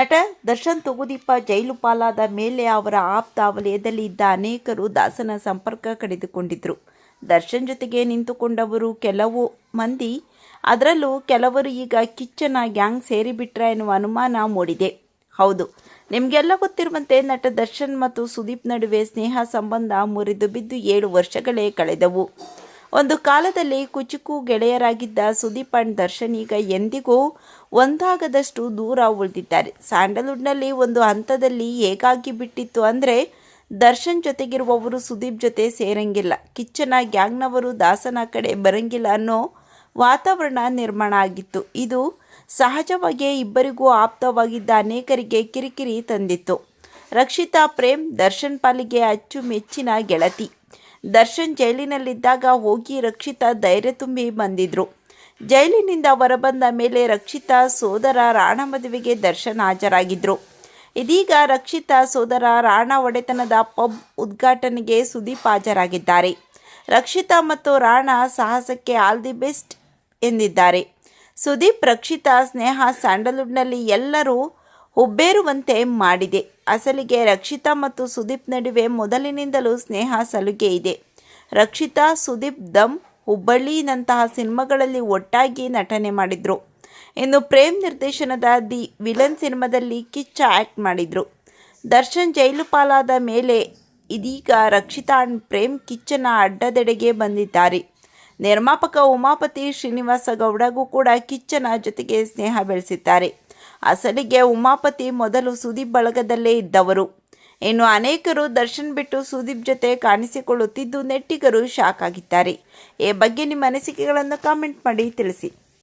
ನಟ ದರ್ಶನ್ ತುಗುದೀಪ ಜೈಲು ಪಾಲಾದ ಮೇಲೆ ಅವರ ಆಪ್ತ ವಲಯದಲ್ಲಿ ಇದ್ದ ಅನೇಕರು ದಾಸನ ಸಂಪರ್ಕ ಕಡಿದುಕೊಂಡಿದ್ರು. ದರ್ಶನ್ ಜೊತೆಗೆ ನಿಂತುಕೊಂಡವರು ಕೆಲವು ಮಂದಿ. ಅದರಲ್ಲೂ ಕೆಲವರು ಈಗ ಕಿಚ್ಚನ ಗ್ಯಾಂಗ್ ಸೇರಿಬಿಟ್ರ ಎನ್ನುವ ಅನುಮಾನ ಮೂಡಿದೆ. ಹೌದು, ನಿಮಗೆಲ್ಲ ಗೊತ್ತಿರುವಂತೆ ನಟ ದರ್ಶನ್ ಮತ್ತು ಸುದೀಪ್ ನಡುವೆ ಸ್ನೇಹ ಸಂಬಂಧ ಮುರಿದು ಬಿದ್ದು ಏಳು ವರ್ಷಗಳೇ ಕಳೆದವು. ಒಂದು ಕಾಲದಲ್ಲಿ ಕುಚುಕು ಗೆಳೆಯರಾಗಿದ್ದ ಸುದೀಪ್ ಅಂಡ್ ದರ್ಶನ್ ಈಗ ಎಂದಿಗೂ ಒಂದಾಗದಷ್ಟು ದೂರ ಉಳಿದಿದ್ದಾರೆ. ಸ್ಯಾಂಡಲ್ವುಡ್ನಲ್ಲಿ ಒಂದು ಹಂತದಲ್ಲಿ ಹೇಗಾಗಿ ಬಿಟ್ಟಿತ್ತು ಅಂದರೆ ದರ್ಶನ್ ಜೊತೆಗಿರುವವರು ಸುದೀಪ್ ಜೊತೆ ಸೇರಂಗಿಲ್ಲ. ಕಿಚ್ಚನ ಗ್ಯಾಂಗ್ನವರು ದಾಸನ ಕಡೆ ಬರಂಗಿಲ್ಲ ಅನ್ನೋ ವಾತಾವರಣ ನಿರ್ಮಾಣ ಆಗಿತ್ತು. ಇದು ಸಹಜವಾಗಿಯೇ ಇಬ್ಬರಿಗೂ ಆಪ್ತವಾಗಿದ್ದ ಅನೇಕರಿಗೆ ಕಿರಿಕಿರಿ ತಂದಿತ್ತು. ರಕ್ಷಿತಾ ಪ್ರೇಮ್, ದರ್ಶನ್ ಪಾಲಿಗೆ ಅಚ್ಚುಮೆಚ್ಚಿನ ಗೆಳತಿ. ದರ್ಶನ್ ಜೈಲಿನಲ್ಲಿದ್ದಾಗ ಹೋಗಿ ರಕ್ಷಿತಾ ಧೈರ್ಯ ತುಂಬಿ ಬಂದಿದ್ರು. ಜೈಲಿನಿಂದ ಹೊರಬಂದ ಮೇಲೆ ರಕ್ಷಿತಾ ಸೋದರ ರಾಣ ಮದುವೆಗೆ ದರ್ಶನ್ ಹಾಜರಾಗಿದ್ರು. ಇದೀಗ ರಕ್ಷಿತಾ ಸೋದರ ರಾಣ ಒಡೆತನದ ಪಬ್ ಉದ್ಘಾಟನೆಗೆ ಸುದೀಪ್ ಹಾಜರಾಗಿದ್ದಾರೆ. ರಕ್ಷಿತಾ ಮತ್ತು ರಾಣ ಸಾಹಸಕ್ಕೆ ಆಲ್ ದಿ ಬೆಸ್ಟ್ ಎಂದಿದ್ದಾರೆ. ಸುದೀಪ್ ರಕ್ಷಿತಾ ಸ್ನೇಹ ಸ್ಯಾಂಡಲ್ವುಡ್ನಲ್ಲಿ ಎಲ್ಲರೂ ಹುಬ್ಬೇರುವಂತೆ ಮಾಡಿದೆ. ಅಸಲಿಗೆ ರಕ್ಷಿತಾ ಮತ್ತು ಸುದೀಪ್ ನಡುವೆ ಮೊದಲಿನಿಂದಲೂ ಸ್ನೇಹ ಸಲುಗೆ ಇದೆ. ರಕ್ಷಿತಾ, ಸುದೀಪ್ ದಮ್ ಹುಬ್ಬಳ್ಳಿನಂತಹ ಸಿನಿಮಾಗಳಲ್ಲಿ ಒಟ್ಟಾಗಿ ನಟನೆ ಮಾಡಿದರು. ಇನ್ನು ಪ್ರೇಮ್ ನಿರ್ದೇಶನದ ದಿ ವಿಲನ್ ಸಿನಿಮಾದಲ್ಲಿ ಕಿಚ್ಚ ಆ್ಯಕ್ಟ್ ಮಾಡಿದರು. ದರ್ಶನ್ ಜೈಲು ಪಾಲಾದ ಮೇಲೆ ಇದೀಗ ರಕ್ಷಿತಾ ಅಂಡ್ ಪ್ರೇಮ್ ಕಿಚ್ಚನ ಅಡ್ಡದೆಡೆಗೆ ಬಂದಿದ್ದಾರೆ. ನಿರ್ಮಾಪಕ ಉಮಾಪತಿ ಶ್ರೀನಿವಾಸ ಗೌಡಗೂ ಕೂಡ ಕಿಚ್ಚನ ಜೊತೆಗೆ ಸ್ನೇಹ ಬೆಳೆಸಿದ್ದಾರೆ. ಅಸಲಿಗೆ ಉಮಾಪತಿ ಮೊದಲು ಸುದೀಪ್ ಬಳಗದಲ್ಲೇ ಇದ್ದವರು. ಇನ್ನು ಅನೇಕರು ದರ್ಶನ್ ಬಿಟ್ಟು ಸುದೀಪ್ ಜೊತೆ ಕಾಣಿಸಿಕೊಳ್ಳುತ್ತಿದ್ದು ನೆಟ್ಟಿಗರು ಶಾಕ್ ಆಗಿದ್ದಾರೆ. ಈ ಬಗ್ಗೆ ನಿಮ್ಮ ಅನಿಸಿಕೆಗಳನ್ನು ಕಾಮೆಂಟ್ ಮಾಡಿ ತಿಳಿಸಿ.